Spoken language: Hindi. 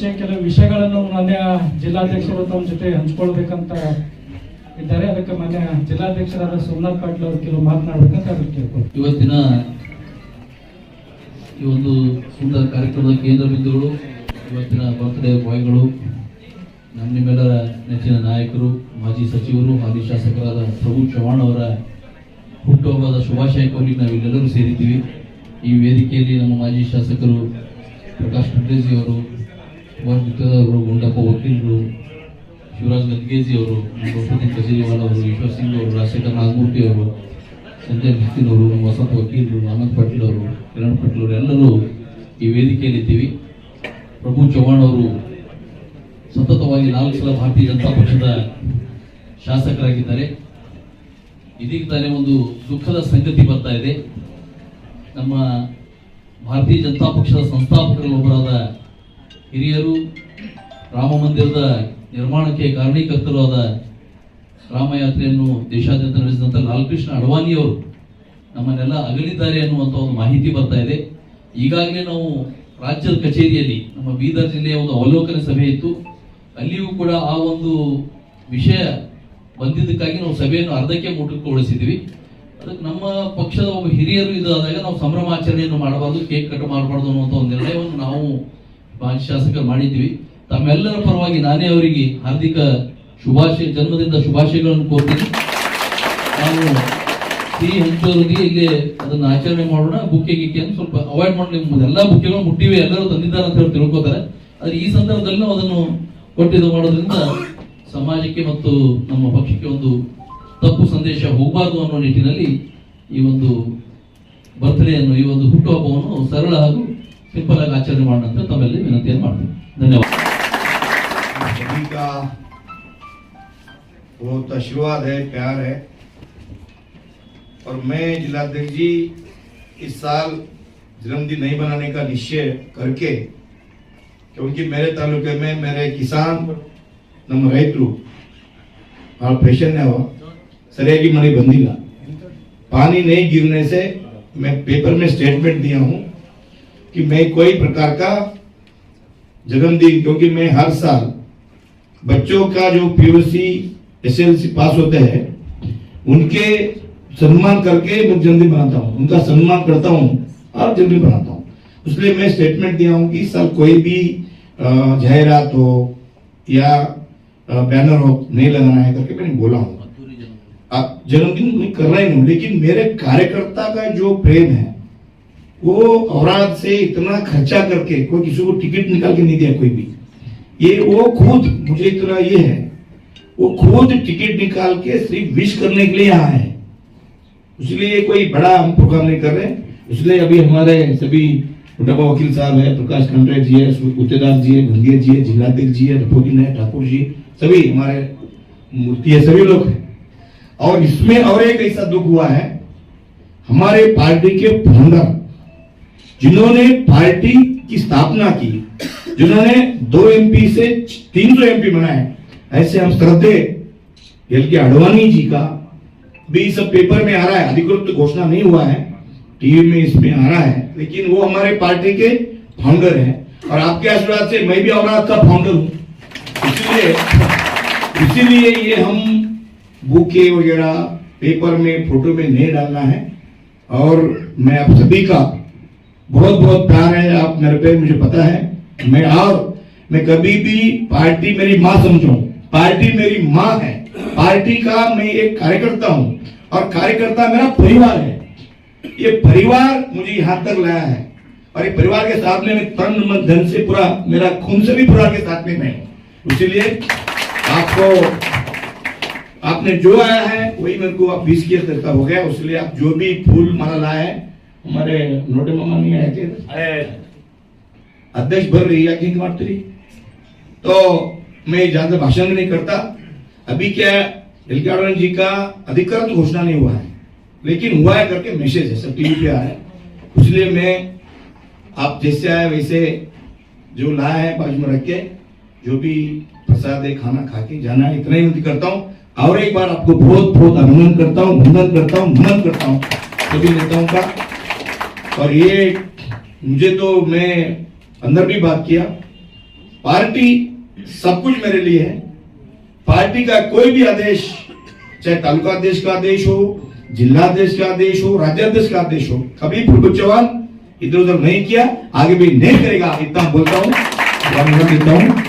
ಚರ್ಚೆ ಕೆಲವು ವಿಷಯಗಳನ್ನು ಮಾನ್ಯ ಜಿಲ್ಲಾಧ್ಯಕ್ಷರು ತಮ್ಮ ಜೊತೆ ಹಂಚ್ಕೊಳ್ಬೇಕಂತ ಇದ್ದಾರೆ. ಅದಕ್ಕೆ ಮಾನ್ಯ ಜಿಲ್ಲಾಧ್ಯಕ್ಷರಾದ ಸೋಮನಾಥ್ ಪಾಟೀಲ್ ಅವರು ಕೆಲವು ಮಾತನಾಡಬೇಕಂತ ಅದಕ್ಕೆ ಇವತ್ತಿನ ಈ ಒಂದು ಸುಂದರ ಕಾರ್ಯಕ್ರಮದ ಕೇಂದ್ರ ಬಿಂದುಗಳು ಇವತ್ತಿನ ಬರ್ತ್ಡೇ ಬಾಯ್ಗಳು, ನಮ್ಮ ನಿಮ್ಮೆಲ್ಲರ ನೆಚ್ಚಿನ ನಾಯಕರು, ಮಾಜಿ ಸಚಿವರು ಹಾಲಿ ಶಾಸಕರಾದ ಪ್ರಭು ಚವಾಣ್ ಅವರ ಹುಟ್ಟುಹಬ್ಬದ ಶುಭಾಶಯ ಕೋರಿಕೆ ನಾವು ಇಲ್ಲೆಲ್ಲರೂ ಸೇರಿದ್ದೀವಿ. ಈ ವೇದಿಕೆಯಲ್ಲಿ ನಮ್ಮ ಮಾಜಿ ಶಾಸಕರು ಪ್ರಕಾಶ್ ಖಂಡ್ರೇಜಿ ಅವರು ಕುಮಾರ್ ಅವರು, ಗುಂಡಪ್ಪ ವಕೀಲರು, ಶಿವರಾಜ್ ಗದ್ಗೇಜಿ ಅವರು ಕೇಜ್ರಿವಾಲ್ ಅವರು, ಈಶ್ವರ್ ಸಿಂಗ್ ಅವರು, ರಾಜಶೇಖರ್ ನಾಗಮೂರ್ತಿ ಅವರು, ಸಂಜಯ್ ಮಿಸ್ಕಿನ್ ಅವರು, ನಮ್ಮ ವಸಂತ ವಕೀಲರು ಆನಂದ್ ಪಾಟೀಲ್ ಅವರು, ಕಿರಣ್ ಪಾಟೀಲ್ ಅವರು, ಎಲ್ಲರೂ ಈ ವೇದಿಕೆಯಲ್ಲಿದ್ದೀವಿ ಪ್ರಭು ಚವ್ಹಾಣ್ ಅವರು ಸತತವಾಗಿ ನಾಲ್ಕು ಸಲ ಭಾರತೀಯ ಜನತಾ ಪಕ್ಷದ ಶಾಸಕರಾಗಿದ್ದಾರೆ. ಇದೀಗ ತಾನೇ ಒಂದು ದುಃಖದ ಸಂಗತಿ ಬರ್ತಾ ಇದೆ. ನಮ್ಮ ಭಾರತೀಯ ಜನತಾ ಪಕ್ಷದ ಸಂಸ್ಥಾಪಕರಲ್ಲಿ ಒಬ್ಬರಾದ ಹಿರಿಯರು, ರಾಮ ಮಂದಿರದ ನಿರ್ಮಾಣಕ್ಕೆ ಕಾರಣೀಕರ್ತರಾದ ರಾಮಯಾತ್ರೆಯನ್ನು ದೇಶಾದ್ಯಂತ ನಡೆಸಿದಂಥ ಲಾಲ್ಕೃಷ್ಣ ಅಡ್ವಾಣಿಯವರು ನಮ್ಮನ್ನೆಲ್ಲ ಅಗಲಿದ್ದಾರೆ ಅನ್ನುವಂಥ ಒಂದು ಮಾಹಿತಿ ಬರ್ತಾ ಇದೆ. ಈಗಾಗಲೇ ನಾವು ರಾಜ್ಯದ ಕಚೇರಿಯಲ್ಲಿ, ನಮ್ಮ ಬೀದರ್ ಜಿಲ್ಲೆಯ ಒಂದು ಅವಲೋಕನ ಸಭೆ ಇತ್ತು. ಅಲ್ಲಿಯೂ ಕೂಡ ಆ ಒಂದು ವಿಷಯ ಬಂದಿದ್ದಕ್ಕಾಗಿ ನಾವು ಸಭೆಯನ್ನು ಅರ್ಧಕ್ಕೆ ಮುಟುಕೊಳಿಸಿದ್ವಿ ಅದಕ್ಕೆ ನಮ್ಮ ಪಕ್ಷದ ಒಬ್ಬ ಹಿರಿಯರು ಇದಾದಾಗ ನಾವು ಸಂಭ್ರಮಾಚರಣೆಯನ್ನು ಮಾಡಬಾರ್ದು, ಕೇಕ್ ಕಟ್ ಮಾಡಬಾರ್ದು ಅನ್ನುವಂಥ ಒಂದು ನಿರ್ಣಯವನ್ನು ನಾವು ಮಾಜಿ ಶಾಸಕರು ಮಾಡಿದ್ದೀವಿ. ತಮ್ಮೆಲ್ಲರ ಪರವಾಗಿ ನಾನೇ ಅವರಿಗೆ ಹಾರ್ದಿಕ ಶುಭಾಶಯ, ಜನ್ಮದಿಂದ ಶುಭಾಶಯಗಳನ್ನು ಕೋರ್ತೀನಿ. ನಾವು ಸಿಹಿ ಹಂಚೋರಿಗೆ ಇಲ್ಲಿ ಅದನ್ನು ಆಚರಣೆ ಮಾಡೋಣ, ಬುಕ್ಕೆ ಗಿಕ್ಕೆ ಅಂತ ಸ್ವಲ್ಪ ಅವಾಯ್ಡ್ ಮಾಡಿ ಎಲ್ಲ ಬುಕ್ಕೆಗಳು ಮುಟ್ಟಿವೆ, ಎಲ್ಲರೂ ತಂದಿದ್ದಾರೆ ಅಂತ ಹೇಳಿ ತಿಳ್ಕೊತಾರೆ. ಆದ್ರೆ ಈ ಸಂದರ್ಭದಲ್ಲಿ ನಾವು ಅದನ್ನು ಕೊಟ್ಟಿದ್ದು ಮಾಡೋದ್ರಿಂದ ಸಮಾಜಕ್ಕೆ ಮತ್ತು ನಮ್ಮ ಪಕ್ಷಕ್ಕೆ ಒಂದು ತಪ್ಪು ಸಂದೇಶ ಹೋಗಬಾರ್ದು ಅನ್ನೋ ನಿಟ್ಟಿನಲ್ಲಿ ಈ ಒಂದು ಬರ್ತ್ಡೇಯನ್ನು ಈ ಒಂದು ಹುಟ್ಟುಹಬ್ಬವನ್ನು ಸರಳ ಹಾಗೂ ಸಿಂಪಲ್ ಆಗಿ ಆಚರಣೆ ಮಾಡೋಣ ಅಂತ ತಮ್ಮಲ್ಲಿ ವಿನಂತಿಯನ್ನು ಮಾಡ್ತೀನಿ ಧನ್ಯವಾದ सभी का बहुत आशीर्वाद है प्यार है और मैं जिलाध्यक्ष जी इस साल जन्मदिन नहीं बनाने का निश्चय करके क्योंकि मेरे तालुके में मेरे किसान ನಮ್ಮ ರೈತರು ಭಾಳ ಪ್ರೆಷರ್ सरियागी मनी बंदिला पानी नहीं गिरने से मैं पेपर में स्टेटमेंट दिया हूं कि मैं कोई प्रकार का जन्मदिन क्योंकि मैं हर साल बच्चों का जो पीयूसी एसएलसी पास होते हैं उनके सम्मान करके मैं जन्मदिन बनाता हूँ। उनका सम्मान करता हूँ और जन्मदिन बनाता हूँ। इसलिए मैं स्टेटमेंट दिया हूँ कि इस साल कोई भी जाहिरात हो या बैनर हो नहीं लगाना है करके मैंने बोला हूँ। जन्मदिन। मैं कर रहा ही हूँ लेकिन मेरे कार्यकर्ता का जो प्रेम है वो औरात से इतना खर्चा करके, कोई किसी को टिकट निकाल के नहीं दिया कोई भी। ये, वो खुद, मुझे इतना ये है, वो खुद टिकट निकाल के सिर्फ़ विश करने के लिए यहाँ है। इसलिए कोई बड़ा हम प्रोग्राम नहीं कर रहे। इसलिए अभी हमारे सभी डब्बा वकील साहब है, प्रकाश खंडरे जी है गुत्तेदार जी है गंगेर जी है जिलाध्यक्ष जी है रफोदीन है ठाकुर जी, सभी हमारे मूर्ति है, सभी लोग हैं। और इसमें और एक ऐसा दुख हुआ है, हमारे पार्टी के फाउंडर जिन्होंने पार्टी की स्थापना की, जिन्होंने दो एमपी से तीन सौ एमपी बनाए, ऐसे हम श्रद्धे एल के अडवाणी जी का भी सब पेपर में आ रहा है। अधिकृत तो घोषणा नहीं हुआ है, टीवी में इसमें आ रहा है, लेकिन वो हमारे पार्टी के फाउंडर हैं और आपके आशीर्वाद से मैं भी औलाद का फाउंडर हूँ। इसीलिए इसीलिए ये हम बुके वगैरह पेपर में फ़ोटो में नहीं डालना है और मैं आप सभी का बहुत बहुत प्यार है, आप मेरे पे, मुझे पता है। मैं और, मैं कभी भी पार्टी मेरी माँ समझू। पार्टी मेरी माँ है। पार्टी का मैं एक कार्यकर्ता हूँ, और कार्यकर्ता मेरा परिवार है। ये परिवार मुझे यहाँ तक लाया है। और ये परिवार के साथ में तन, मन, धन से पूरा, मेरा खून से भी परिवार के साथ में मैं इसीलिए आपको, आपने जो आया है, वही मेरे को आप बीस किया हो गया। इसलिए आप जो भी फूल माला लाए हैं हमारे मामा नहीं आए थे। अध्यक्ष भर रही है कि मारती तो मैं ज़्यादा भाषण नहीं करता। अभी क्या एल जी का अधिकृत घोषणा नहीं हुआ है लेकिन हुआ है करके मैसेज है सब टीवी पे आ रहा है। इसलिए मैं आप जैसे आए वैसे जो लाया है बाजू में रख के जो भी प्रसाद है खाना खा के जाना है इतना ही विनती करता हूँ। और एक बार आपको बहुत बहुत अभिनंदन करता हूँ वंदन करता हूँ नमन करता हूँ। सभी नेताओं का और ये मुझे तो मैं अंदर भी बात किया। पार्टी सब कुछ मेरे लिए है। पार्टी का कोई भी आदेश, चाहे तालुका अध्यक्ष का आदेश हो, जिला अध्यक्ष का आदेश हो राज्याध्यक्ष का आदेश हो, कभी प्रभु चौहान इधर उधर नहीं किया। आगे भी नहीं करेगा, इतना बोलता हूँ। देता हूँ।